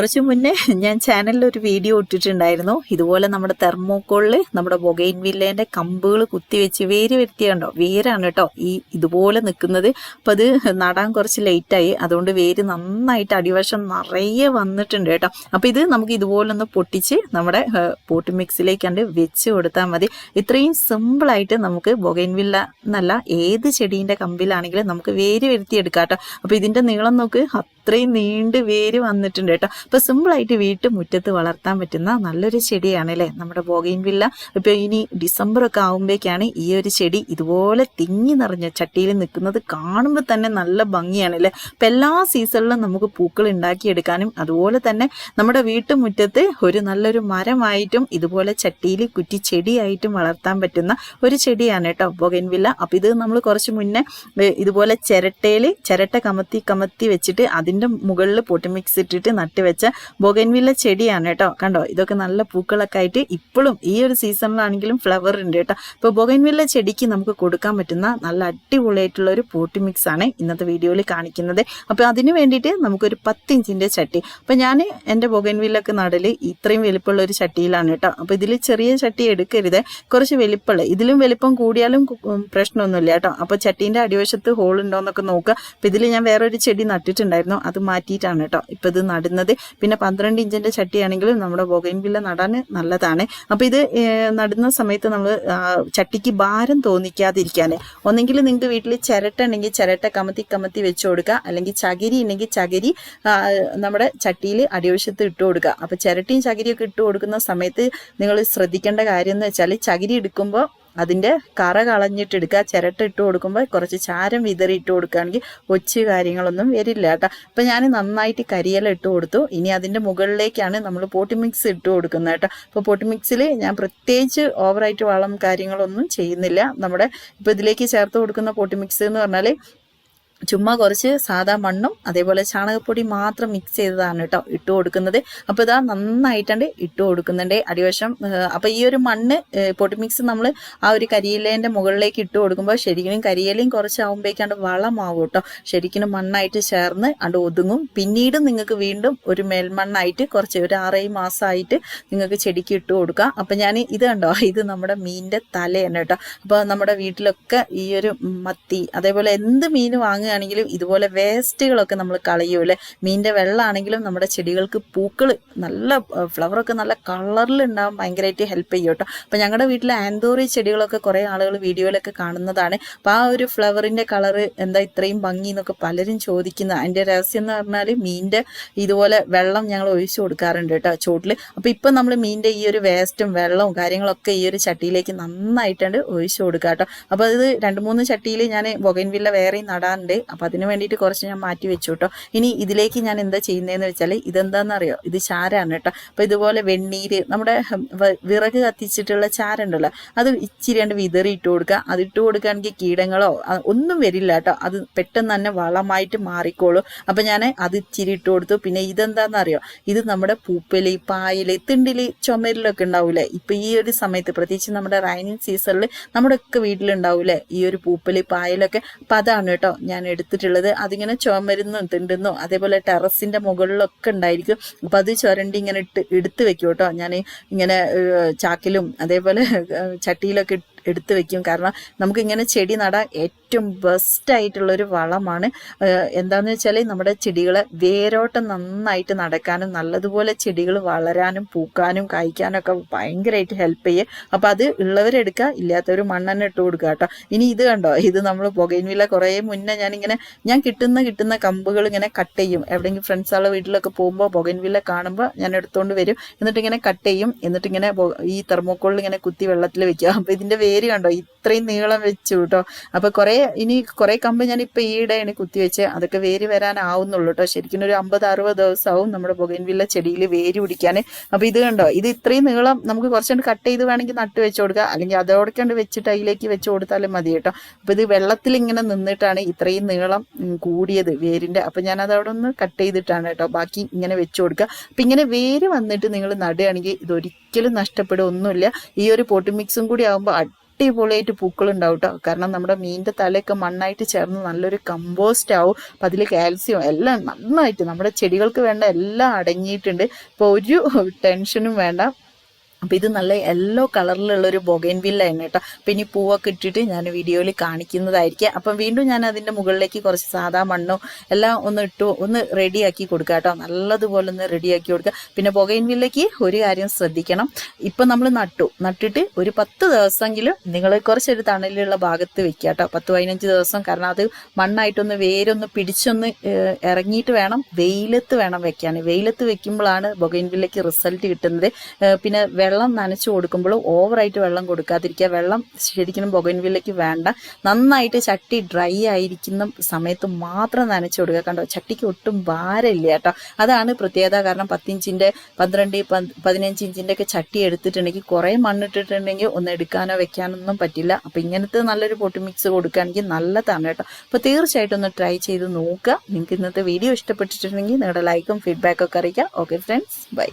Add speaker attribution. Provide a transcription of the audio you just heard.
Speaker 1: കുറച്ച് മുന്നേ ഞാൻ ചാനലിൽ ഒരു വീഡിയോ ഇട്ടിട്ടുണ്ടായിരുന്നു. ഇതുപോലെ നമ്മുടെ തെർമോക്കോളിൽ നമ്മുടെ ബൊഗൈൻ വില്ലേന്റെ കമ്പുകൾ കുത്തിവെച്ച് വേര് വരുത്തിയുണ്ടോ വേരാണ് കേട്ടോ. ഈ ഇതുപോലെ നിൽക്കുന്നത് അപ്പം അത് നടാൻ കുറച്ച് ലേറ്റായി അതുകൊണ്ട് വേര് നന്നായിട്ട് അടിവശം നിറയെ വന്നിട്ടുണ്ട് കേട്ടോ. അപ്പം ഇത് നമുക്ക് ഇതുപോലെ ഒന്ന് പൊട്ടിച്ച് നമ്മുടെ പോട്ട് മിക്സിലേക്ക് കണ്ട് വെച്ച് കൊടുത്താൽ മതി. ഇത്രയും സിമ്പിളായിട്ട് നമുക്ക് ബൊഗൈൻ വില്ല എന്നല്ല ഏത് ചെടീന്റെ കമ്പിലാണെങ്കിലും നമുക്ക് വേര് വരുത്തിയെടുക്കാം കേട്ടോ. അപ്പം ഇതിന്റെ നീളം നോക്ക് അത്രയും നീണ്ട് വേര് വന്നിട്ടുണ്ട് കേട്ടോ. അപ്പൊ സിമ്പിളായിട്ട് വീട്ടു മുറ്റത്ത് വളർത്താൻ പറ്റുന്ന നല്ലൊരു ചെടിയാണ് അല്ലേ നമ്മുടെ ബോഗൈൻ വില്ല. ഇപ്പൊ ഇനി ഡിസംബർ ഒക്കെ ആകുമ്പോഴേക്കാണ് ഈ ഒരു ചെടി ഇതുപോലെ തിങ്ങി നിറഞ്ഞ ചട്ടിയിൽ നിൽക്കുന്നത് കാണുമ്പോൾ തന്നെ നല്ല ഭംഗിയാണ് അല്ലേ അപ്പൊ എല്ലാ സീസണിലും നമുക്ക് പൂക്കൾ ഉണ്ടാക്കിയെടുക്കാനും അതുപോലെ തന്നെ നമ്മുടെ വീട്ടുമുറ്റത്ത് ഒരു നല്ലൊരു മരമായിട്ടും ഇതുപോലെ ചട്ടിയിൽ കുറ്റി ചെടിയായിട്ടും വളർത്താൻ പറ്റുന്ന ഒരു ചെടിയാണ് കേട്ടോ ബോഗൈൻ വില്ല. അപ്പൊ ഇത് നമ്മൾ കുറച്ച് മുന്നേ ഇതുപോലെ ചിരട്ടയിൽ ചിരട്ട കമത്തി കമത്തി വെച്ചിട്ട് അതിന്റെ മുകളിൽ പൊട്ടി മിക്സ് ഇട്ടിട്ട് നട്ടുവെച്ച ബൊഗൻവില്ല ചെടിയാണ് കേട്ടോ. കണ്ടോ? ഇതൊക്കെ നല്ല പൂക്കളൊക്കെ ആയിട്ട് ഇപ്പോഴും ഈ ഒരു സീസണിലാണെങ്കിലും ഫ്ലവർ ഉണ്ട് കേട്ടോ. ഇപ്പോൾ ബൊഗൻവില്ല ചെടിക്ക് നമുക്ക് കൊടുക്കാൻ പറ്റുന്ന നല്ല അടിപൊളിയായിട്ടുള്ള ഒരു പോട്ടി മിക്സ് ആണ് ഇന്നത്തെ വീഡിയോയിൽ കാണിക്കുന്നത്. അപ്പോൾ അതിന് വേണ്ടിയിട്ട് നമുക്കൊരു പത്ത് ഇഞ്ചിന്റെ ചട്ടി അപ്പോൾ ഞാൻ എന്റെ ബൊഗൻവില്ലൊക്കെ നടൽ ഇത്രയും വലിപ്പമുള്ള ഒരു ചട്ടിയിലാണ് കേട്ടോ. അപ്പോൾ ഇതിൽ ചെറിയ ചട്ടി എടുക്കരുത്. കുറച്ച് വലിപ്പമുള്ള. ഇതിലും വലിപ്പം കൂടിയാലും പ്രശ്നമൊന്നുമില്ല കേട്ടോ. അപ്പോൾ ചട്ടീന്റെ അടിവശത്ത് ഹോൾ ഉണ്ടോന്നൊക്കെ നോക്കുക. അപ്പോൾ ഇതിൽ ഞാൻ വേറൊരു ചെടി നട്ടിട്ടുണ്ടായിരുന്നു. അത് മാറ്റിയിട്ടാണ് കേട്ടോ. ഇപ്പോൾ ഇത് നടുന്നത്. പിന്നെ പന്ത്രണ്ട് ഇഞ്ചിന്റെ ചട്ടിയാണെങ്കിലും നമ്മുടെ ബൊഗൈൻവില്ല നടാൻ നല്ലതാണ്. അപ്പോൾ ഇത് നടുന്ന സമയത്ത് നമ്മൾ ചട്ടിക്ക് ഭാരം തോന്നിക്കാതിരിക്കാൻ ഒന്നെങ്കിൽ നിങ്ങൾക്ക് വീട്ടിൽ ചിരട്ട ഉണ്ടെങ്കിൽ ചിരട്ട കമത്തി കമത്തി വെച്ച് കൊടുക്കുക. അല്ലെങ്കിൽ ചകിരി ഉണ്ടെങ്കിൽ ചകിരി നമ്മുടെ ചട്ടിയിൽ അടിവശത്ത് ഇട്ട് കൊടുക്കുക. അപ്പോൾ ചിരട്ടയും ചകിരിയൊക്കെ ഇട്ട് കൊടുക്കുന്ന സമയത്ത് നിങ്ങൾ ശ്രദ്ധിക്കേണ്ട കാര്യം എന്ന് വെച്ചാൽ ചകിരി എടുക്കുമ്പോൾ അതിന്റെ കറ കളഞ്ഞിട്ട് എടുക്കുക. ചിരട്ട ഇട്ട് കൊടുക്കുമ്പോൾ കുറച്ച് ചാരം വിതറി ഇട്ട് കൊടുക്കുകയാണെങ്കിൽ ഒച്ച് കാര്യങ്ങളൊന്നും വരില്ല കേട്ടോ. അപ്പം ഞാൻ നന്നായിട്ട് കരിയില ഇട്ട് കൊടുത്തു. ഇനി അതിന്റെ മുകളിലേക്കാണ് നമ്മൾ പോട്ടി മിക്സ് ഇട്ട് കൊടുക്കുന്നത് കേട്ടോ. അപ്പോൾ പോട്ടി മിക്സിൽ ഞാൻ പ്രത്യേകിച്ച് ഓവറായിട്ട് വളം കാര്യങ്ങളൊന്നും ചെയ്യുന്നില്ല. നമ്മുടെ ഇപ്പോൾ ഇതിലേക്ക് ചേർത്ത് കൊടുക്കുന്ന പോട്ടി മിക്സ് എന്ന് പറഞ്ഞാൽ ചുമ്മാ കുറച്ച് സാധാ മണ്ണും അതേപോലെ ചാണകപ്പൊടി മാത്രം മിക്സ് ചെയ്തതാണ് കേട്ടോ ഇട്ട് കൊടുക്കുന്നത്. അപ്പോൾ ഇതാ നന്നായിട്ടുണ്ട് ഇട്ട് കൊടുക്കുന്നുണ്ട്. അടിവശം അപ്പോൾ ഈ ഒരു മണ്ണ് പൊടി മിക്സ് നമ്മൾ ആ ഒരു കരിയിലേന്റെ മുകളിലേക്ക് ഇട്ട് കൊടുക്കുമ്പോൾ ശരിക്കും കരിയിലയും കുറച്ചാവുമ്പോഴേക്കാണ്ട് വളമാവും കേട്ടോ. ശരിക്കും മണ്ണായിട്ട് ചേർന്ന് അണ്ട് ഒതുങ്ങും. പിന്നീട് നിങ്ങൾക്ക് വീണ്ടും ഒരു മേൽമണ്ണായിട്ട് കുറച്ച് ഒരു ആറേഴ് മാസമായിട്ട് നിങ്ങൾക്ക് ചെടിക്ക് ഇട്ട് കൊടുക്കാം. അപ്പം ഞാൻ ഇത് കണ്ടോ? ഇത് നമ്മുടെ മീനിന്റെ തലയാണ് കേട്ടോ. അപ്പോൾ നമ്മുടെ വീട്ടിലൊക്കെ ഈ ഒരു മത്തി അതേപോലെ എന്ത് മീൻ വാങ്ങുകയാണെങ്കിലും ഇതുപോലെ വേസ്റ്റുകളൊക്കെ നമ്മൾ കളയൂല്ലേ മീനിന്റെ വെള്ളമാണെങ്കിലും നമ്മുടെ ചെടികൾക്ക് പൂക്കൾ നല്ല ഫ്ലവറൊക്കെ നല്ല കളറിൽ ഉണ്ടാവും ഭയങ്കരമായിട്ട് ഹെൽപ്പ് ചെയ്യും കേട്ടോ. അപ്പോൾ ഞങ്ങളുടെ വീട്ടിലെ ആന്തോറി ചെടികളൊക്കെ കുറേ ആളുകൾ വീഡിയോയിലൊക്കെ കാണുന്നതാണ്. അപ്പോൾ ആ ഒരു ഫ്ലവറിന്റെ കളറ് എന്താ ഇത്രയും ഭംഗി എന്നൊക്കെ പലരും ചോദിക്കുന്നത് അതിന്റെ രഹസ്യം എന്ന് പറഞ്ഞാൽ മീനിന്റെ ഇതുപോലെ വെള്ളം ഞങ്ങൾ ഒഴിച്ചു കൊടുക്കാറുണ്ട് കേട്ടോ ചോട്ടിൽ അപ്പോൾ ഇപ്പം നമ്മൾ മീനിന്റെ ഈ ഒരു വേസ്റ്റും വെള്ളവും കാര്യങ്ങളൊക്കെ ഈ ഒരു ചട്ടിയിലേക്ക് നന്നായിട്ടുണ്ട് ഒഴിച്ചു കൊടുക്കുക കേട്ടോ. അപ്പോൾ അത് രണ്ട് മൂന്ന് ചട്ടിയിൽ ഞാൻ ബൊഗൈൻവില്ല വേറെയും നടാറുണ്ട്. അപ്പോൾ അതിന് വേണ്ടിയിട്ട് കുറച്ച് ഞാൻ മാറ്റി വെച്ചു കേട്ടോ ഇനി ഇതിലേക്ക് ഞാൻ എന്താ ചെയ്യുന്നതെന്ന് വെച്ചാൽ ഇതെന്താണെന്നറിയോ ഇത് ചാരാണ് കേട്ടോ അപ്പോൾ ഇതുപോലെ വെണ്ണീര് നമ്മുടെ വിറക് കത്തിച്ചിട്ടുള്ള ചാരുണ്ടല്ലോ അത് ഇച്ചിരി കണ്ട് വിതറി ഇട്ട് കൊടുക്കുക അത് ഇട്ട് കൊടുക്കുകയാണെങ്കിൽ കീടങ്ങളോ ഒന്നും വരില്ല കേട്ടോ അത് പെട്ടെന്ന് തന്നെ വളമായിട്ട് മാറിക്കോളും. അപ്പം ഞാൻ അത് ഇച്ചിരി ഇട്ട് കൊടുത്തു. പിന്നെ ഇതെന്താണെന്നറിയോ ഇത് നമ്മുടെ പൂപ്പലി പായൽ തിണ്ടിൽ ചുമരിലൊക്കെ ഉണ്ടാവൂലേ? ഇപ്പം ഈ ഒരു സമയത്ത് പ്രത്യേകിച്ച് നമ്മുടെ റൈനിങ് സീസണിൽ നമ്മുടെ ഒക്കെ വീട്ടിലുണ്ടാവൂലേ? ഈ ഒരു പൂപ്പലി പായലൊക്കെ? അപ്പം അതാണ് കേട്ടോ ഞാൻ എടുത്തിട്ടുള്ളത്. അതിങ്ങനെ ചുമരുന്നും തിണ്ടുന്നോ അതേപോലെ ടെറസിന്റെ മുകളിലൊക്കെ ഉണ്ടായിരിക്കും. അപ്പൊ അത് ചുരണ്ടി ഇങ്ങനെ ഇട്ട് എടുത്ത് വെക്കും കേട്ടോ. ഞാൻ ഇങ്ങനെ ചാക്കിലും അതേപോലെ ചട്ടിയിലൊക്കെ എടുത്ത് വെക്കും. കാരണം നമുക്ക് ഇങ്ങനെ ചെടി നടാൻ ഏറ്റവും ബെസ്റ്റ് ആയിട്ടുള്ള ഒരു വളമാണ് എന്താണെന്ന് വെച്ചാൽ നമ്മുടെ ചെടികളെ വേരോട്ടം നന്നായിട്ട് നടക്കാനും നല്ലതുപോലെ ചെടികൾ വളരാനും പൂക്കാനും കായ്ക്കാനൊക്കെ ഭയങ്കരമായിട്ട് ഹെൽപ്പ് ചെയ്യും. അപ്പം അത് ഉള്ളവരെടുക്കുക ഇല്ലാത്തവർ മണ്ണെണ്ണ ഇട്ട് കൊടുക്കുക കേട്ടോ. ഇനി ഇത് കണ്ടോ? ഇത് നമ്മൾ പുകയിൻവില കുറേ മുന്നേ ഞാനിങ്ങനെ ഞാൻ കിട്ടുന്ന കിട്ടുന്ന കമ്പുകൾ ഇങ്ങനെ കട്ട് ചെയ്യും. എവിടെയെങ്കിലും ഫ്രണ്ട്സുകളുടെ വീട്ടിലൊക്കെ പോകുമ്പോൾ പുകയിൻവില കാണുമ്പോൾ ഞാൻ എടുത്തുകൊണ്ട് വരും. എന്നിട്ട് ഇങ്ങനെ കട്ട് ചെയ്യും. എന്നിട്ട് ഇങ്ങനെ ഈ തെർമോക്കോളിൽ ഇങ്ങനെ കുത്തി വെള്ളത്തിൽ വെക്കുക അപ്പം ഇതിന്റെ വേര് കണ്ടോ? ഇത്രയും നീളം വെച്ചു കേട്ടോ. അപ്പോൾ കുറെ ഇനി കുറെ കമ്പ് ഞാൻ ഇപ്പൊ ഈയിടെയാണ് കുത്തിവെച്ച് അതൊക്കെ വേര് വരാനാവുന്നുള്ളൂ കേട്ടോ ശരിക്കും ഒരു അമ്പത് അറുപത് ദിവസമാവും നമ്മുടെ ബൊഗൈൻവില്ല ചെടിയിൽ വേര് പിടിക്കാൻ അപ്പൊ ഇത് കണ്ടോ? ഇത് ഇത്രയും നീളം നമുക്ക് കുറച്ചുകൊണ്ട് കട്ട് ചെയ്ത് വേണമെങ്കിൽ നട്ട് വെച്ച് കൊടുക്കുക അല്ലെങ്കിൽ അതോടെ കണ്ട് വെച്ചിട്ട് അതിലേക്ക് വെച്ച് കൊടുത്താലും മതി കേട്ടോ അപ്പൊ ഇത് വെള്ളത്തിൽ ഇങ്ങനെ നിന്നിട്ടാണ് ഇത്രയും നീളം കൂടിയത് വേരിന്റെ. അപ്പൊ ഞാൻ അതവിടെ ഒന്ന് കട്ട് ചെയ്തിട്ടാണ് കേട്ടോ ബാക്കി ഇങ്ങനെ വെച്ച് കൊടുക്കുക അപ്പൊ ഇങ്ങനെ വേര് വന്നിട്ട് നിങ്ങൾ നടുകയാണെങ്കിൽ ഇതൊരിക്കലും നഷ്ടപ്പെടുക ഒന്നുമില്ല ഈ ഒരു പോട്ടി മിക്സും കൂടി ആകുമ്പോൾ അടിപൊളിയായിട്ട് പൂക്കളുണ്ടാവും കേട്ടോ കാരണം നമ്മുടെ മീനിന്റെ തലയൊക്കെ മണ്ണായിട്ട് ചേർന്ന് നല്ലൊരു കമ്പോസ്റ്റ് ആവും. അപ്പം അതിൽ കാൽസ്യം എല്ലാം നന്നായിട്ട് നമ്മുടെ ചെടികൾക്ക് വേണ്ട എല്ലാം അടങ്ങിയിട്ടുണ്ട്. ഇപ്പോൾ ഒരു ടെൻഷനും വേണ്ട. അപ്പം ഇത് നല്ല യെല്ലോ കളറിലുള്ള ഒരു ബൊഗൈൻ വില്ലാണ് കേട്ടോ. അപ്പം ഇനി പൂവൊക്കെ ഇട്ടിട്ട് ഞാൻ വീഡിയോയിൽ കാണിക്കുന്നതായിരിക്കും. അപ്പം വീണ്ടും ഞാൻ അതിന്റെ മുകളിലേക്ക് കുറച്ച് സാധാ മണ്ണോ എല്ലാം ഒന്ന് ഇട്ടു ഒന്ന് റെഡിയാക്കി കൊടുക്കുക കേട്ടോ. നല്ലതുപോലെ ഒന്ന് റെഡിയാക്കി കൊടുക്കുക പിന്നെ ബൊഗൈൻ വില്ലയ്ക്ക് ഒരു കാര്യം ശ്രദ്ധിക്കണം. ഇപ്പം നമ്മൾ നട്ടു. നട്ടിട്ട് ഒരു പത്ത് ദിവസമെങ്കിലും നിങ്ങൾ കുറച്ചൊരു തണലുള്ള ഭാഗത്ത് വെക്കുക കേട്ടോ. പത്ത് പതിനഞ്ച് ദിവസം. കാരണം അത് മണ്ണായിട്ടൊന്ന് വേരൊന്ന് പിടിച്ചൊന്ന് ഇറങ്ങിയിട്ട് വേണം. വെയിലത്ത് വേണം വെക്കാൻ വെയിലത്ത് വെക്കുമ്പോഴാണ് ബൊഗൈൻ വില്ലയ്ക്ക് റിസൾട്ട് കിട്ടുന്നത്. പിന്നെ വെള്ളം നനച്ചു കൊടുക്കുമ്പോൾ ഓവറായിട്ട് വെള്ളം കൊടുക്കാതിരിക്കുക. വെള്ളം ശരിക്കും ബൊഗൻവില്ലയ്ക്ക് വേണ്ട. നന്നായിട്ട് ചട്ടി ഡ്രൈ ആയിരിക്കുന്ന സമയത്ത് മാത്രം നനച്ചു കൊടുക്കുക. കണ്ടോ? ചട്ടിക്ക് ഒട്ടും ഭാരമില്ല കേട്ടോ. അതാണ് പ്രത്യേകത. കാരണം പത്തിഞ്ചിന്റെ പന്ത്രണ്ട് പന്ത് പതിനഞ്ച് ഇഞ്ചിന്റെ ഒക്കെ ചട്ടി എടുത്തിട്ടുണ്ടെങ്കിൽ കുറേ മണ്ണിട്ടിട്ടുണ്ടെങ്കിൽ ഒന്ന് എടുക്കാനോ വെക്കാനോ ഒന്നും പറ്റില്ല. അപ്പം ഇങ്ങനത്തെ നല്ലൊരു പൊട്ടി മിക്സ് കൊടുക്കുകയാണെങ്കിൽ നല്ലതാണ് കേട്ടോ. അപ്പോൾ തീർച്ചയായിട്ടും ഒന്ന് ട്രൈ ചെയ്ത് നോക്കുക. നിങ്ങൾക്ക് ഇന്നത്തെ വീഡിയോ ഇഷ്ടപ്പെട്ടിട്ടുണ്ടെങ്കിൽ നിങ്ങളുടെ ലൈക്കും ഫീഡ്ബാക്കും ഒക്കെ അറിയിക്കാം ഓക്കെ ഫ്രണ്ട്സ് ബൈ